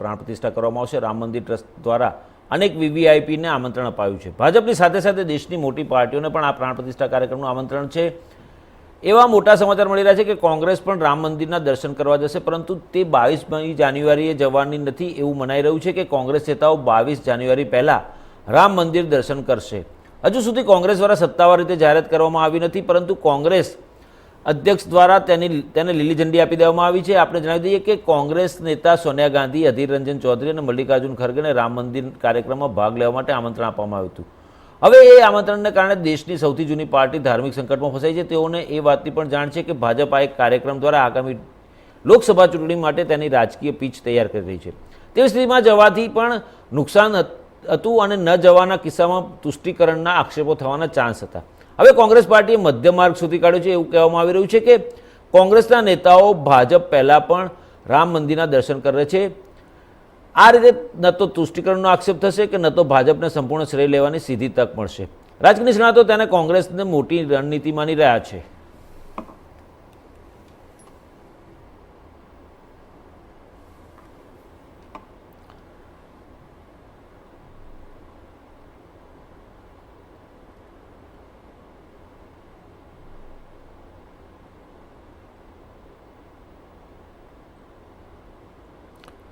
પ્રાણ પ્રતિષ્ઠા કરવામાં આવશે. રામ મંદિર ટ્રસ્ટ દ્વારા અનેક વીવીઆઈપીને આમંત્રણ અપાયું છે. ભાજપની સાથે સાથે દેશની મોટી પાર્ટીઓને પણ આ પ્રાણ પ્રતિષ્ઠા કાર્યક્રમનું આમંત્રણ છે. એવા મોટા સમાચાર મળી રહ્યા છે કે કોંગ્રેસ પણ રામ મંદિરના દર્શન કરવા જશે, પરંતુ તે બાવીસમી જાન્યુઆરીએ જવાની નથી એવું મનાઈ રહ્યું છે કે કોંગ્રેસ નેતાઓ બાવીસ જાન્યુઆરી પહેલાં રામ મંદિર દર્શન કરશે. હજુ સુધી કોંગ્રેસ દ્વારા સત્તાવાર રીતે જાહેરાત કરવામાં આવી નથી, પરંતુ કોંગ્રેસ અધ્યક્ષ દ્વારા તેની તેને લીલી ઝંડી આપી દેવામાં આવી છે. આપણે જણાવી દઈએ કે કોંગ્રેસ નેતા સોનિયા ગાંધી, અધીર રંજન ચૌધરી અને મલ્લિકાર્જુન ખરગેને રામ મંદિર કાર્યક્રમમાં ભાગ લેવા માટે આમંત્રણ આપવામાં આવ્યું હતું. હવે એ આમંત્રણને કારણે દેશની સૌથી જૂની પાર્ટી ધાર્મિક સંકટમાં ફસાઈ છે. તેઓને એ વાતની પણ જાણ છે કે ભાજપ એક કાર્યક્રમ દ્વારા આગામી લોકસભા ચૂંટણી માટે તેની રાજકીય પીચ તૈયાર કરી રહી છે. તેવી સ્થિતિમાં જવાથી પણ નુકસાન હતું અને ન જવાના કિસ્સામાં તુષ્ટિકરણના આક્ષેપો થવાના ચાન્સ હતા. હવે કોંગ્રેસ પાર્ટીએ મધ્ય માર્ગ સુધી કાઢ્યો છે, એવું કહેવામાં આવી રહ્યું છે કે કોંગ્રેસના નેતાઓ ભાજપ પહેલાં પણ રામ મંદિરના દર્શન કરે છે. આ રીતે ન તો તુષ્ટિકરણનો આક્ષેપ થશે કે ન તો ભાજપને સંપૂર્ણ શ્રેય લેવાની સીધી તક મળશે. રાજકીય નિષ્ણાતો તેને કોંગ્રેસને મોટી રણનીતિ માની રહ્યા છે.